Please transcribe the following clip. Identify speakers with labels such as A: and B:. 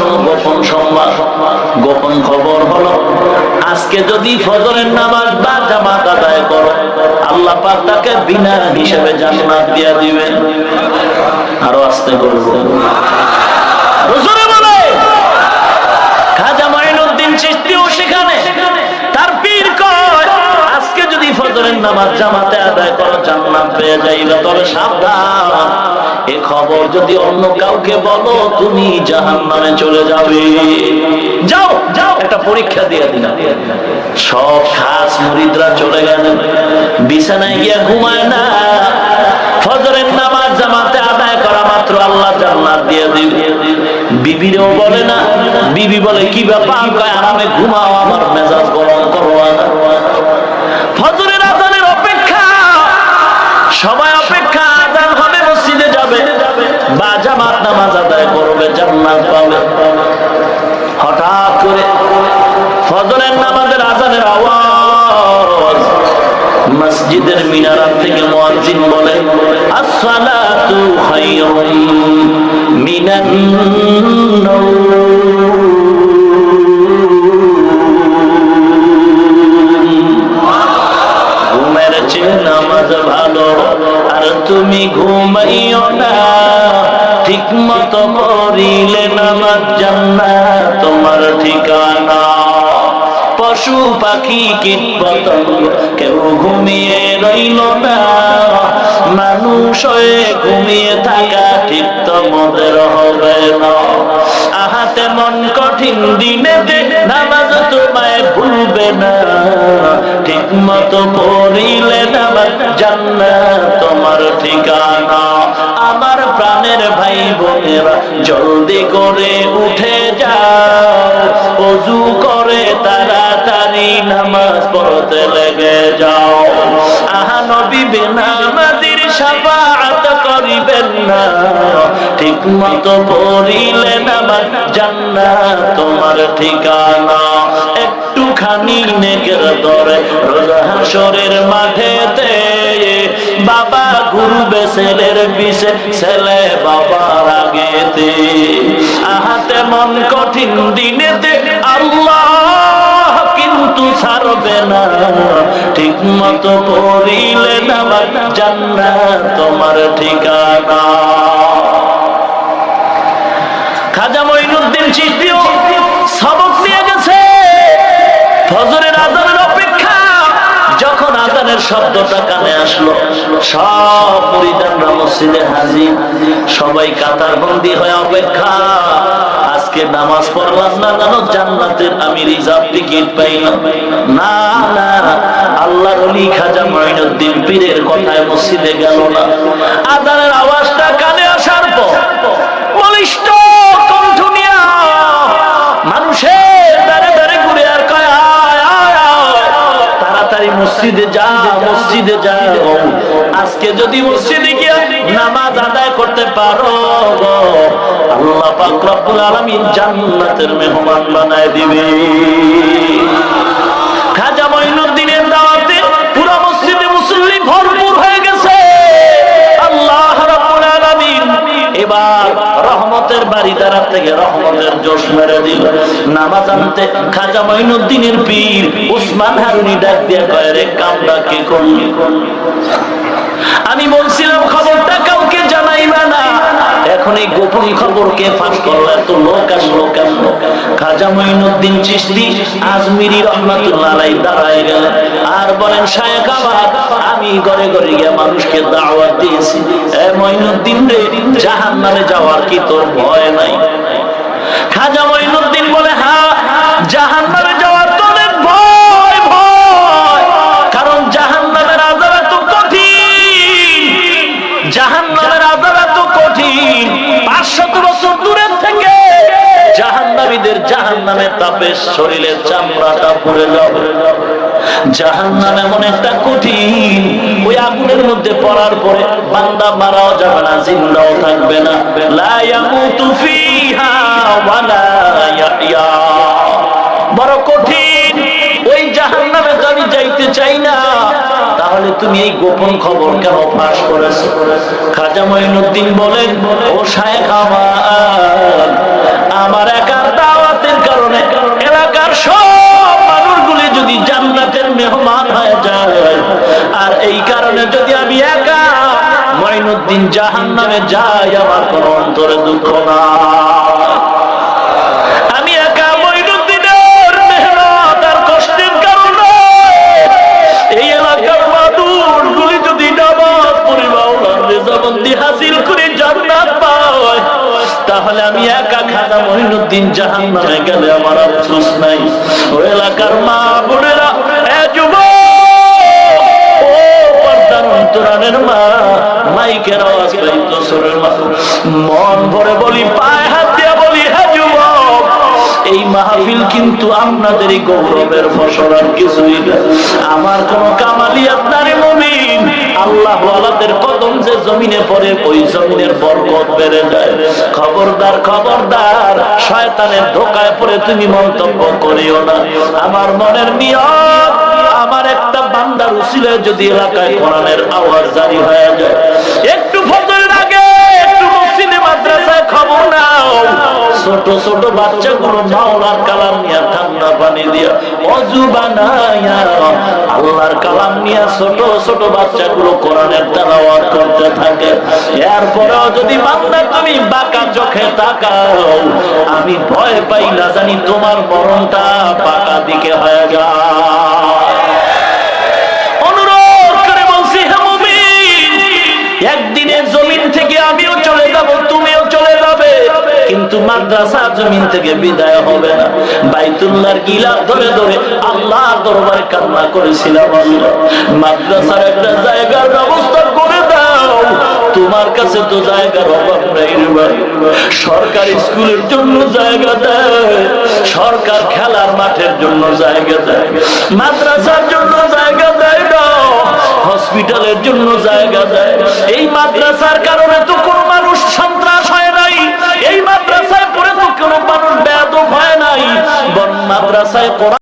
A: সংবাদ গোপন সংবাদ গোপন খবর হলো, আজকে যদি ফজরের নামাজ বা জামাত আদায় করো, আল্লাহ পাক তাকে বিনা হিসেবে জান্নাত দিয়া দিবেন। আরও আস্তে করব নামাজ জামাতে আদায় করো জান্নাত পেয়ে যাইবে তবে সাবধান। এ খবর যদি অন্য কাউকে বলো, তুমি জাহান্নামে চলে যাবে। যাও যাও, একটা পরীক্ষা দিয়ে দিলাম। সব খাস মুরিদরা চলে গেলেন। বিছানায় গিয়া ঘুমায় না। ফজরের নামাজ জামাতে আদায় করা মাত্র আল্লাহ জান্নাত দিয়ে দিবে বিবিরেও বলে না, বিবি বলে, কি ব্যাপার? আরামে ঘুমাও, আমার মেজাজ গরম করো না ফজরের আজানের অপেক্ষা সবাই অপেক্ষা আজান হবে, মসজিদে যাবে। বা জামাত নামাজ আদায় করবে, জান্নাত পাবে। হঠাৎ করে ফজরের নামাজের আজানের আওয়াজ মসজিদের মিনারাত থেকে মুয়াজ্জিন বলে, আসসালাতু খায়রুম মিনান ঘুমের করিলে নামাজ জান্নাত, তোমার ঠিকানা। পশু পাখি কীট পতঙ্গ কেউ ঘুমিয়ে রইল না। মানুষ হয়ে ঘুমিয়ে থাকা ঠিক তোমাদের হবে না। আহাতে মন কঠিন দিনে নামাজ তোমায় ভুলবে না। ঠিক মতো পড়িলে নামাজ জান্নাত, তোমার ঠিকানা। আমার প্রাণের ভাই বোনেরা, জলদি করে উঠে যাও। অজু করে তাড়াতাড়ি নামাজ পড়তে লেগে যাও। বেনামাজির সাফাআত করিবেন না। ঠিক মতো পড়িলে নামাজ তোমার ঠিকানা। একটুখানি নেকের দরে রোজা হাসরের মাঠেতে বাবা গুরু ছেলের পিছে, ছেলে বাবার আগেতে। আহাতে মন কঠিন দিনেতে আল্লাহ কিন্তু ছাড়বে না। ঠিক মতো পড়িলে না জান্নাত তোমার ঠিকানা। আজানের শব্দটা কানে আসলো। সব পরিধানরা মসজিদে হাজির। সবাই কাতার বন্দি হয়ে অপেক্ষা। আজকে নামাজ পড়লাম না কেন জান্নাতের আমি রিজার্ভ টিকিট পাইলাম না। না আল্লাহর অলি খাজা মঈনুদ্দিন পীরের কথায় মসজিদে গেল না। আজানের তাড়াতাড়ি মসজিদে যা, মসজিদে যাও আজকে যদি মসজিদে গিয়ে নামাজ আদায় করতে পারো আল্লাহ পাক রব্বুল আলামিন জান্নাতের মেহমান বানায় দিবে। খাজা জোশ মেরে দিল নামাজ আনতে খাজা মঈনুদ্দিনের পীর উসমান হারুনি ডাক দিয়ে কয়, রে কামটা কে করলি আমি বলছিলাম, খবরটা কাউকে জানাইবা না। এখন এই গোপন খবরকে ফাঁস করল, এত লোক আসলো কেন খাজা মঈনুদ্দিন চিশতি আজমিরি রহমাতুল্লাহ দাঁড়ায় গেলেন। আর বলেন শায়েখ আমার আমি ঘরে ঘরে গিয়ে মানুষকে দাওয়াত দিয়েছি। এ মঈনুদ্দিন রে, জাহান্নামে যাওয়ার কি তোর ভয় নাই? খাজা মঈনুদ্দিন বলে হ্যাঁ জাহান্নামে যাওয়ার তো অনেক ভয় ভয়। কারণ জাহান্নামের আযাব এত কঠিন, জাহান্নামের আযাব এত কঠিন। 500 বছর দূরের থেকে শরীরের চামড়াটা পুড়ে যাবে। জাহান্নাম এমন একটা কঠিন মধ্যে পড়ার পরে বান্দা মারাও যাবে না জিন্দাও থাকবে না। বড় কঠিন, ওই জাহান্নামে তো আমি যাইতে চাই না। তাহলে তুমি এই গোপন খবর কেন ফাঁস করেছ? খাজা মঈনুদ্দিন বলেন, ও শায়েখ আমার আমার একার দাওয়াতের কারণে এলাকার সব মানুষগুলি যদি জান্নাতের মেহমান হয়ে যায়, আর এই কারণে যদি আমি একা মঈনুদ্দিন জাহান নামে যাই, আমার কোন অন্তরে দুঃখ না তাহলে আমি একা খাজা মহিনুদ্দিন জাহান নামে গেলে আমার আফসোস নাই। ও এলাকার মা বোনেরা মন ভরে বলি এই মাহফিল কিন্তু আপনাদের গৌরবের ফসল, আর কিছুই আমার কোন কামালিয়াত নারী মুমিন। আল্লাহ আল্লাহের কদম যে জমিনে পড়ে, ওই জমিনের বরকত বেড়ে যায়। খবরদার খবরদার, শয়তানের ধোকায় পড়ে তুমি মন্তব্য করিও না। আমার মনের নিয়ত, আমার একটা বান্দার উচিলে যদি এলাকায় কোরআনের আওয়াজ জারি হয়ে যায় ছোট ছোট বাচ্চাগুলো মাওলার কালাম নিয়ে ঠান্ডা পানি দিয়া। অজু বানায়া আল্লাহর কালাম নিয়ে ছোট ছোট বাচ্চাগুলো কোরআনের তেলাওয়াত করতে থাকে। এরপরেও যদি বান্দা তুমি বাঁকা চোখে তাকাও, আমি ভয় পাই না জানি তোমার মরণটা পাকা দিকে হয়ে যায়। অনুরোধ করে বলছি, হে মুমিন কিন্তু মাদ্রাসা জমিন থেকে বিদায় হবে না। বাইতুল্লাহর গিলাফ ধরে ধরে আল্লাহ দরবারে কান্না করেছিলাম আল্লাহ মাদ্রাসার একটা জায়গার ব্যবস্থা করে দাও। তোমার কাছে তো জায়গার অভাব নাই সরকার স্কুলের জন্য জায়গা দেয়, সরকার খেলার মাঠের জন্য জায়গা দেয়, মাদ্রাসার জন্য জায়গা দেয় না, হসপিটালের জন্য জায়গা দেয়। এই মাদ্রাসার কারণে তো মাদ্রাসায়